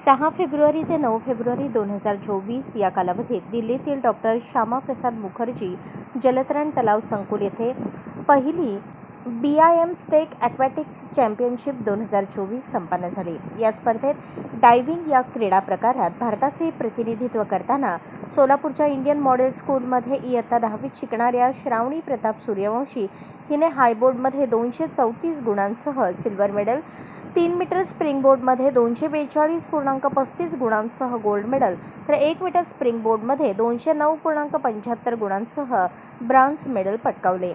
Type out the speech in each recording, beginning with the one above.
सहा फेब्रुवारी ते नऊ फेब्रुवारी दोन हजार चोवीस या कालावधीत दिल्लीतील डॉक्टर श्यामाप्रसाद मुखर्जी जलतरण तलाव संकुल येथे पहिली B I M STEC aquatics championship दोन हजार चोवीस संपन्न झाली. या स्पर्धेत डायव्हिंग या क्रीडा प्रकारात भारताचे प्रतिनिधित्व करताना सोलापूरच्या इंडियन मॉडेल स्कूलमध्ये इयत्ता दहावीत शिकणाऱ्या श्रावणी प्रताप सूर्यवंशी हिने हायबोर्डमध्ये दोनशे चौतीस गुणांसह सिल्वर मेडल तीन मीटर स्प्रिंग बोर्डमध्ये दोनशे बेचाळीस पूर्णांक पस्तीस गुणांसह गोल्ड मेडल तर एक मीटर स्प्रिंग बोर्डमध्ये दोनशे नऊ पूर्णांक पंच्याहत्तर गुणांसह ब्रांझ मेडल पटकावले.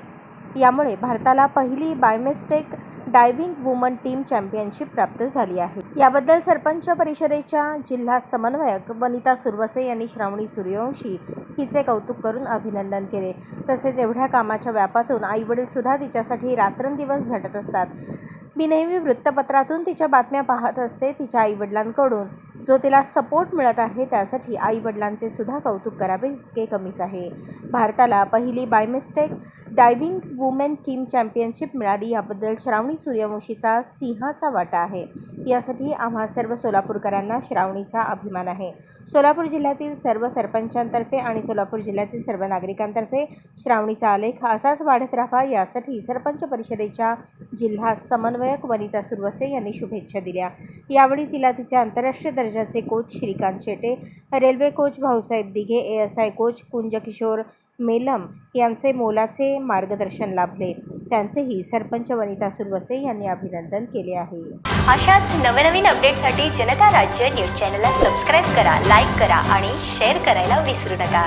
यामुळे भारताला पहिली BIMSTEC diving woman team championship प्राप्त झाली आहे. याबद्दल सरपंच परिषदेच्या जिल्हा समन्वयक वनिता सुरवसे यांनी श्रावणी सूर्यवंशी हिचे कौतुक करून अभिनंदन केले. तसेच एवढ्या कामाच्या व्यापातून आईवडीलसुद्धा तिच्यासाठी रात्रंदिवस झटत असतात. मी नेहमी वृत्तपत्रातून तिच्या बातम्या पाहत असते तिच्या आईवडिलांकडून. जो तिला सपोर्ट मिळत आहे त्यासाठी आईवडिलांचे सुद्धा कौतुक करावे इतके कमीच आहे. भारताला पहिली BIMSTEC diving women team championship मिळाली. याबद्दल श्रावणी सूर्यवंशीचा सिंहाचा वाटा आहे. यासाठी आम्हा सर्व सोलापूरकरांना श्रावणीचा अभिमान आहे. सोलापूर जिल्ह्यातील सर्व सरपंचांतर्फे आणि सोलापूर जिल्ह्यातील सर्व नागरिकांतर्फे श्रावणीचा आलेख असाच वाढत राहावा यासाठी सरपंच परिषदेच्या जिल्हा समन्वयक वनिता सुरवसे यांनी शुभेच्छा दिल्या. यावेळी तिला तिचे आंतरराष्ट्रीय दर्जा दर्जाचे coach Shrikant Shete railway coach Bhausaheb Dighe A S I coach Kunjkishore Melam यांचे मोलाचे मार्गदर्शन लाभले. त्यांचेही सरपंच वनिता सुरवसे यांनी अभिनंदन केले आहे. अशाच नवनवीन अपडेटसाठी जनता राज्य न्यूज चॅनलला सबस्क्राईब करा लाईक करा आणि शेअर करायला विसरू नका.